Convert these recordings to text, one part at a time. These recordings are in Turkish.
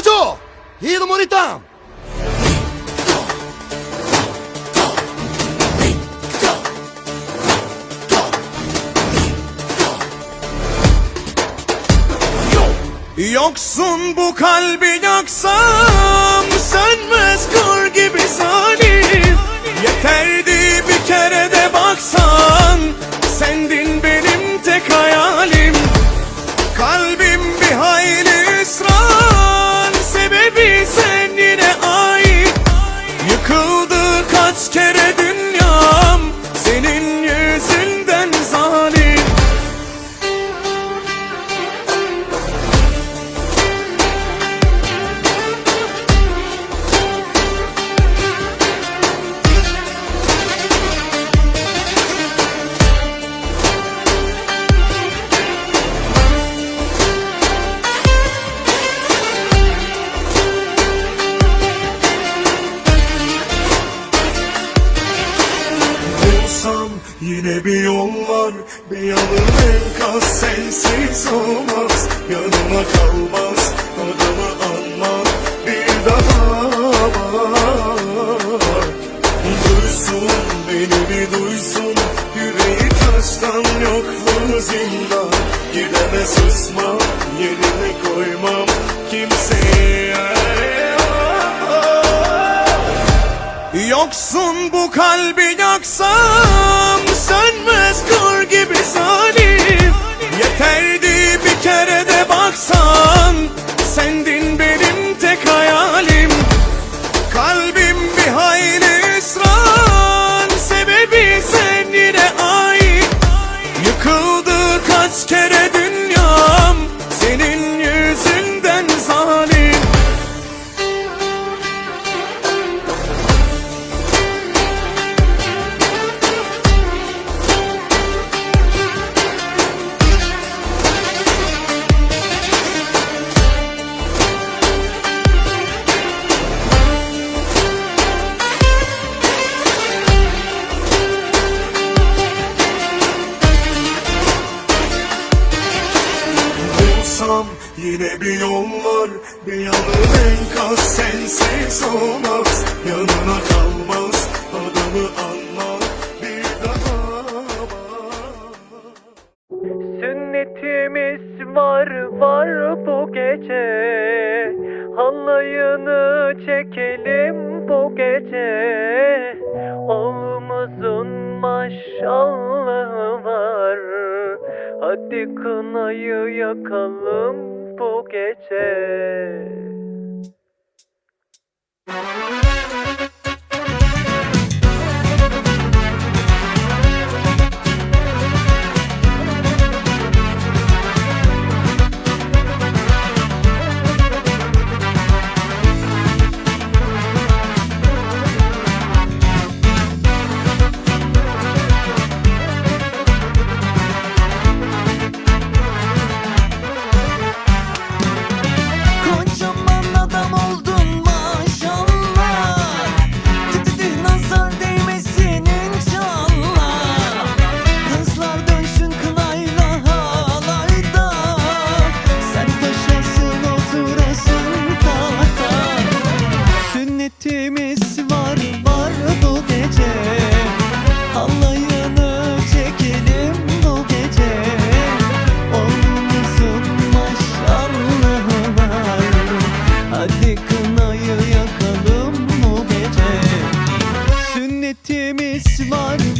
Kaço! Yiğidim onu tam! Yoksun bu kalbi yaksam Sönmez kır gibi zalim Yeterdi bir kere de baksan Sendin benim tek hayalim Kalbim bir hayli yine bir yol var Bir yanım enkaz sensiz olmaz. Yanıma kalmaz adımı anmam Bir daha var. Duysun beni bir duysun Yüreği taştan yokluğu zindan. Gideme susmam yerine koymam kimseye Yoksun bu kalbi yaksam Sönmez kor gibi zalim. Yeterdi bir kere de baksan. Sendin enkaz sensiz olmaz. Yanına kalmaz. Adımı anmaz Bir daha. Sünnetimiz var var bu gece. Halayını çekelim bu gece. Oğlumuzun maşallahı var. Hadi kınayı yakalım bu gece vaktimiz var.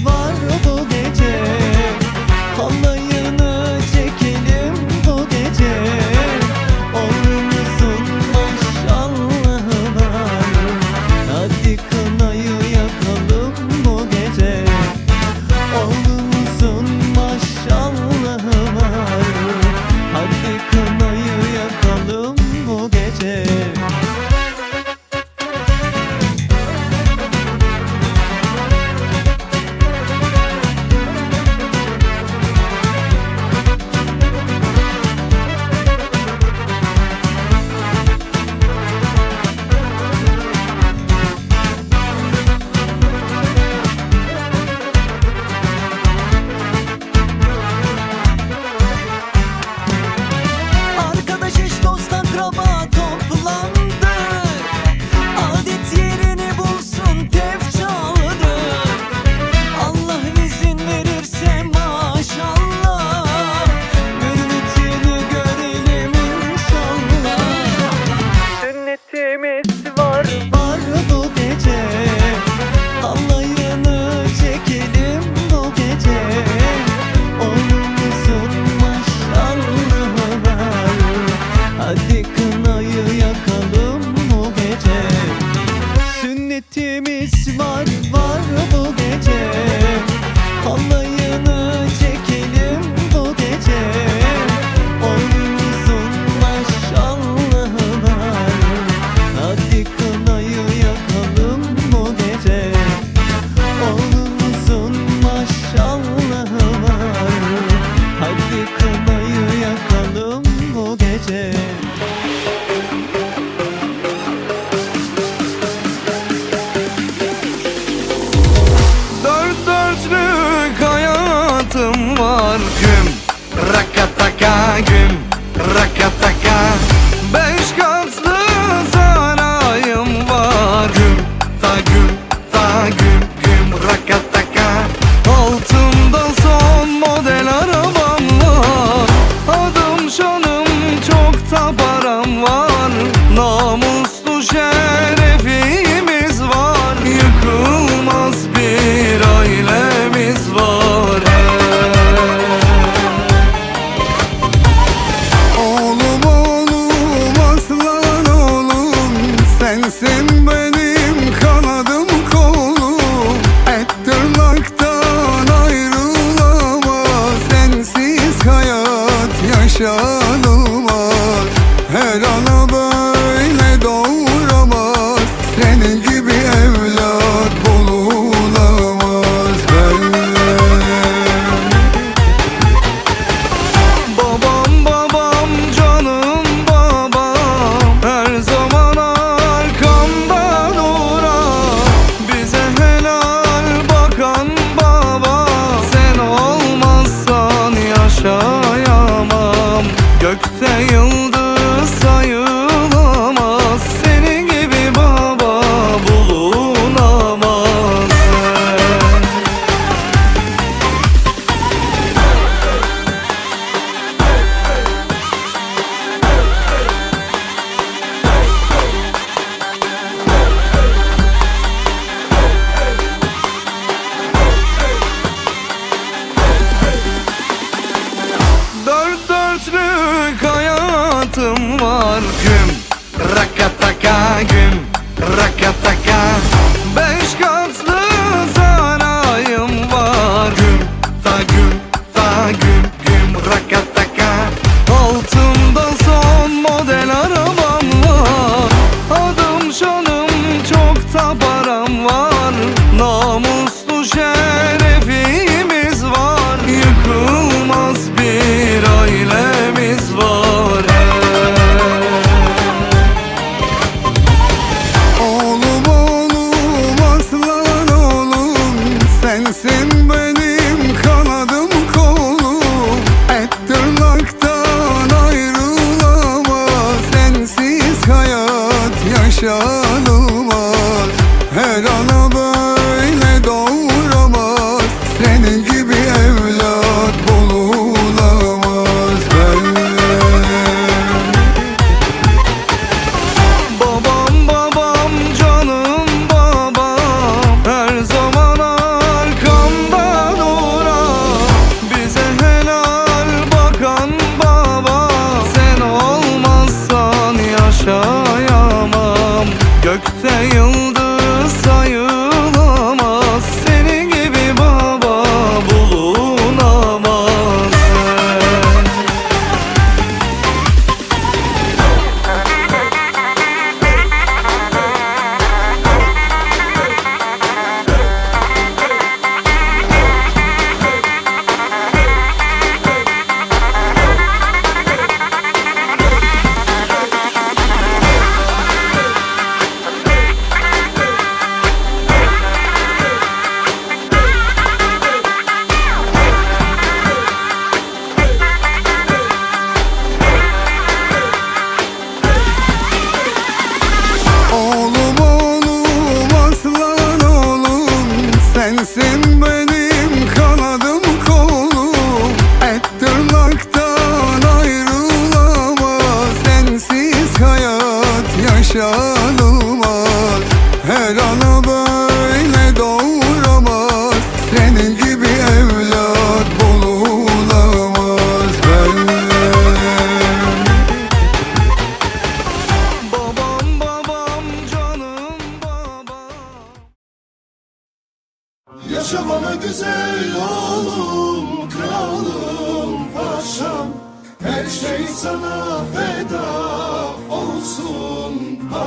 show.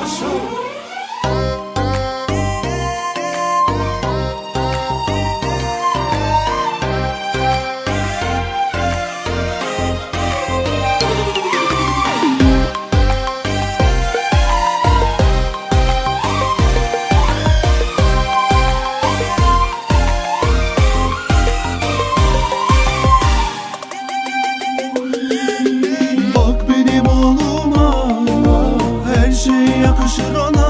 nosso yakışır ona.